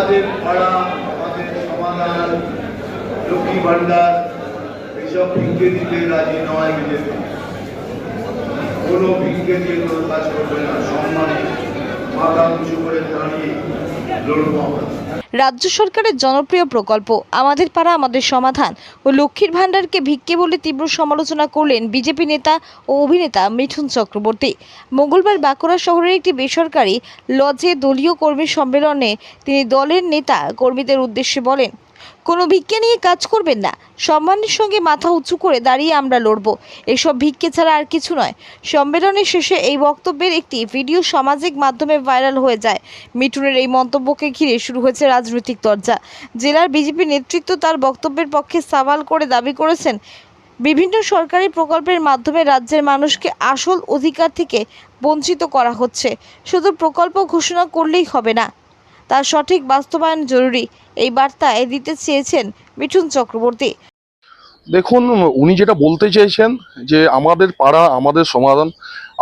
আমাদের পাড়া, আমাদের সমাধান, লক্ষ্মী ভান্ডার এইসব ভিক্ষে দিতে রাজি নয় বিজেপি। কোনো ভিক্ষে দিয়ে কোনো কাজ করবে না, সম্মানে। রাজ্য সরকারের জনপ্রিয় প্রকল্প, আমাদের পাড়া, আমাদের সমাধান ও লক্ষ্মীর ভাণ্ডারকে ভিক্ষে বলে তীব্র সমালোচনা করলেন বিজেপি নেতা ও অভিনেতা মিঠুন চক্রবর্তী। মঙ্গলবার বাঁকুড়া শহরের একটি বেসরকারি লজে দলীয় কর্মী সম্মেলনে তিনি দলের নেতা কর্মীদের উদ্দেশ্যে বলেন কোনো ভিক্ষে নিয়ে কাজ করবেন না। সম্মানের সঙ্গে মাথা উঁচু করে দাঁড়িয়ে আমরা লড়ব। এসব ভিক্ষে ছাড়া আর কিছু নয়। সম্মেলনের শেষে এই বক্তব্যের একটি ভিডিও সামাজিক মাধ্যমে ভাইরাল হয়ে যায়। মিঠুনের এই মন্তব্যকে ঘিরে শুরু হয়েছে রাজনৈতিক দরজা জেলার বিজেপি নেতৃত্ব তার বক্তব্যের পক্ষে সওয়াল করে দাবি করেছেন, বিভিন্ন সরকারি প্রকল্পের মাধ্যমে রাজ্যের মানুষকে আসল অধিকার থেকে বঞ্চিত করা হচ্ছে। শুধু প্রকল্প ঘোষণা করলেই হবে না তার সঠিক বাস্তবায়ন জরুরি। এই বার্তায় দিতে চেয়েছেন মিঠুন চক্রবর্তী। দেখুন, উনি যেটা বলতে চেয়েছেন যে আমাদের পাড়া, আমাদের সমাধান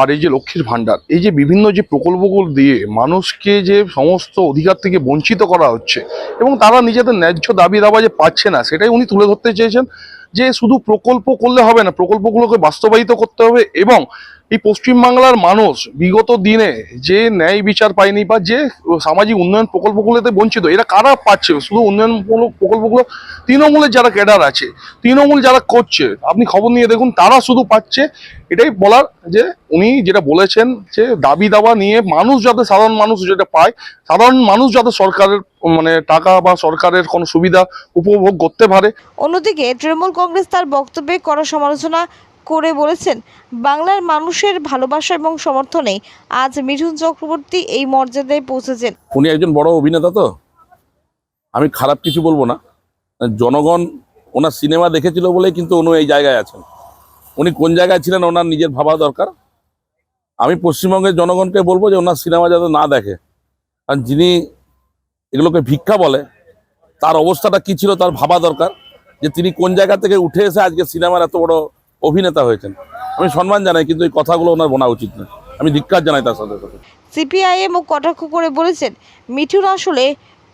আর এই যে লক্ষ্মীর ভাণ্ডার, এই যে বিভিন্ন যে প্রকল্পগুলো দিয়ে মানুষকে যে সমস্ত অধিকার থেকে বঞ্চিত করা হচ্ছে এবং তারা নিজেদের ন্যায্য দাবি দাবা যে পাচ্ছে না, সেটাই উনি তুলে ধরতে চেয়েছেন যে শুধু প্রকল্প করলে হবে না, প্রকল্পগুলোকে বাস্তবায়িত করতে হবে এবং এই পশ্চিমবাংলার মানুষ বিগত দিনে যে ন্যায় বিচার পায়নি বা যে সামাজিক উন্নয়ন প্রকল্পগুলোতে বঞ্চিত, এরা কারা পাচ্ছে? শুধু উন্নয়নমূলক প্রকল্পগুলো তৃণমূলের যারা ক্যাডার আছে, তৃণমূল যারা করছে, আপনি খবর নিয়ে দেখুন, তারা শুধু পাচ্ছে। এটাই বলার যে উনি যেটা বলেছেন যে দাবি দাবা নিয়ে মানুষ যাতে, সাধারণ মানুষ যেটা পায়, সাধারণ মানুষ যাতে সরকারের মানে টাকা বা সরকারের কোনো সুবিধা উপভোগ করতে পারে। অন্যদিকে তৃণমূল কংগ্রেস তার বক্তব্যে কড়া সমালোচনা করে বলেছেন, বাংলার মানুষের ভালোবাসা এবং সমর্থনে আজ মিঠুন চক্রবর্তী এই মর্যাদায় পৌঁছেছেন। উনি একজন বড় অভিনেতা তো। আমি খারাপ কিছু বলব না। জনগণ ওনার সিনেমা দেখেছিল বলেই কিন্তু উনি এই জায়গায় আছেন। উনি কোন জায়গায় ছিলেন ওনার নিজের ভাবা দরকার। আমি পশ্চিমবঙ্গের জনগণকে বলব যে ওনার সিনেমা যাতে না দেখে। কারণ যিনি এগুলোকে ভিক্ষা বলে, তার অবস্থাটা কি ছিল তার ভাবা দরকার। যে তিনি কোন জায়গা থেকে উঠে এসে আজকে সিনেমার এত বড় অভিনেতা হয়েছেন। আমি সম্মান জানাই কিন্তু এই কথাগুলো ওনার বোনা উচিত না আমি ধিক্কার জানাই তার সাথে। সাথে সিপিআইএম ও কটাক্ষ করে বলেছেন মিঠুন আসলে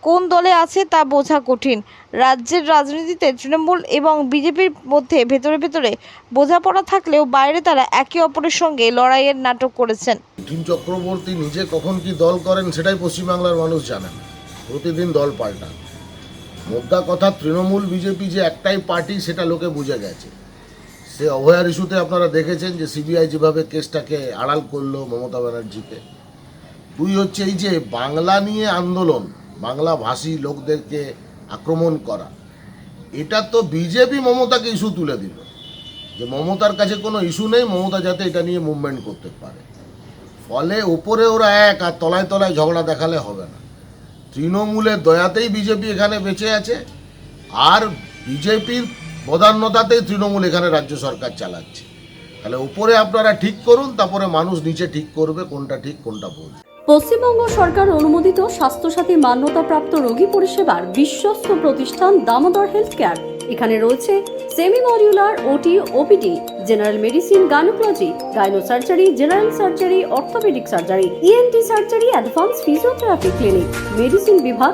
কোন দলে আছে তা বোঝা কঠিন। রাজ্যের রাজনীতিতে তৃণমূল এবং বিজেপির মধ্যে ভেতরে ভেতরে বোঝাপড়া থাকলেও বাইরে তারা একে অপরের সঙ্গে লড়াইয়ের নাটক করেছেন। মিঠুন চক্রবর্তী নিজে কখন কি দল করেন সেটাই পশ্চিমবাংলার মানুষ জানে না। প্রতিদিন দল পাল্টান মোদ্দা কথা তৃণমূল বিজেপি যে একটাই পার্টি সেটা লোকে বুঝে গেছে। সে অভয়ার ইস্যুতে আপনারা দেখেছেন যে সিবিআই যেভাবে কেসটাকে আড়াল করল মমতা ব্যানার্জিকে। দুই হচ্ছে এই যে বাংলা নিয়ে আন্দোলন, বাংলা ভাষী লোকদেরকে আক্রমণ করা, এটা তো বিজেপি মমতাকে ইস্যু তুলে দিল। যে মমতার কাছে কোনো ইস্যু নেই, মমতা যাতে এটা নিয়ে মুভমেন্ট করতে পারে। ফলে ওপরে ওরা এক আর তলায় তলায় ঝগড়া দেখালে হবে না। তৃণমূলের দয়াতেই বিজেপি এখানে বেঁচে আছে। আর বিজেপির প্রধান্যতাতেই তৃণমূল এখানে রাজ্য সরকার চালাচ্ছে। তাহলে উপরে আপনারা ঠিক করুন, তারপরে মানুষ নিচে ঠিক করবে কোনটা ঠিক, কোনটা ভুল। পশ্চিমবঙ্গ সরকার অনুমোদিত স্বাস্থ্যসাথী মান্যতাপ্রাপ্ত রোগী পরিষেবার বিশ্বস্ত প্রতিষ্ঠান দামোদর হেলথ কেয়ার এখানে রয়েছে semi modular OT OPD general medicine, gynaecology gyno surgery general surgery, orthopaedic surgery ENT surgery, advance physiotherapy clinic, medicine বিভাগ